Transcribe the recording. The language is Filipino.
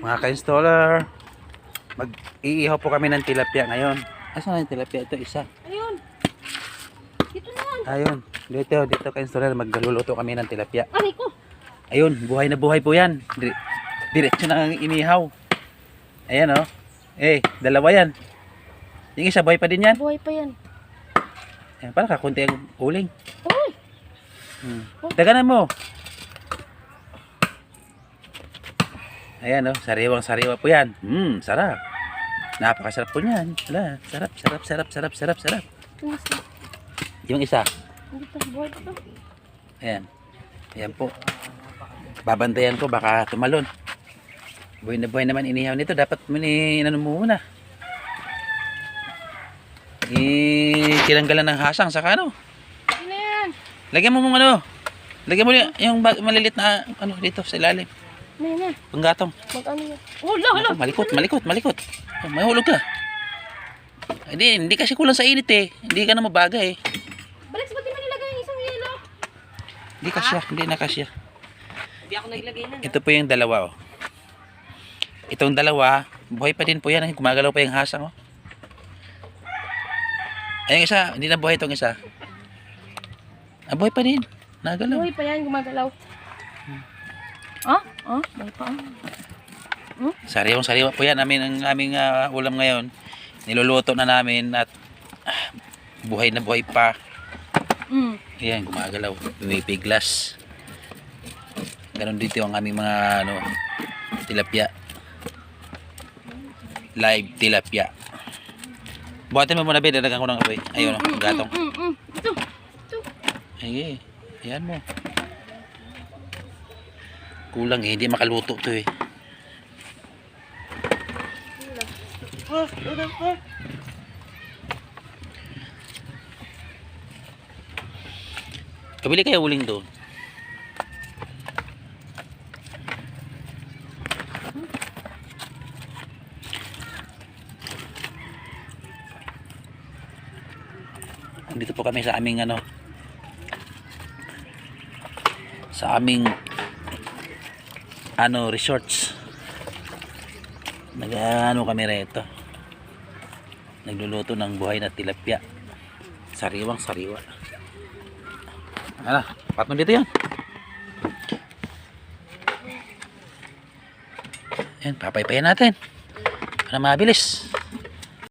Mga ka-installer, mag-iihaw po kami ng tilapia ngayon. Asan na yung tilapia? Ito isa. Ayun. Dito na. Ayun. Dito, dito ka-installer, magluluto kami ng tilapia. Aray ko. Ayun, buhay na buhay po yan. Dire diretso na ang inihaw. Ayan oh. Eh, dalawa yan. Yung isa, buhay pa din yan. Buhay pa yan. Ayan, parang kakunti ang uling. Uy. Hmm. Daganan mo. Ayan oh, sariwang sariwa po yan. Hmm, sarap. Napakasarap po niyan. Wala, sarap, sarap, sarap, sarap, sarap, sarap. Yung isa, ayan. Ayan po. Babantayan ko, baka tumalon. Buhay na buhay naman inihaw nito. Dapat muni, ano mo muna. Tinanggalan ng hasang saka ano. Ano na yan? Lagyan mo mong ano. Lagyan mo yung, yung malilit na ano dito sa ilalim. Yan na? Panggatong. Mag ano yan? Oh, hala. Ako, malikot, malikot, malikot. Oh, mahulog ka. Hindi, hindi kasi kulang sa init eh. Hindi ka na mabaga eh. Balik, ba't di mo nilagay yung isang yelo? Hindi kasya, hindi na kasya. Hindi ako naglagay na. Ito po yung dalawa oh. Itong dalawa, buhay pa din po yan. eh. Gumagalaw pa yung hasang oh. Ay, yung isa, hindi na buhay itong isa. Ah, buhay pa din. Nagalaw. Buhay pa yan, gumagalaw. Ah? Ah? Buhay pa ah. Sariwang sariwa po yan. Amin ang aming ah, ulam ngayon. Niluluto na namin at ah, buhay na buhay pa. Mm. Ayan, gumagalaw. Pumipiglas. Ganon dito ang aming mga ano, tilapia. Live tilapia. Buhatin mo muna, be. Dadagan ko ng apoy. Ayun, oh, gatong. Mm, mm. Ito. Ito. Ay, ayan mo. Kulang eh, hindi makaluto to eh. Kabili kaya uling doon. Dito po kami sa aming ano sa aming ano resorts. Nag ano kami rito. Nagluluto ng buhay na tilapia. Sariwang sariwa. Ano, patong dito yan. Yan, papaypayan natin. Para mabilis.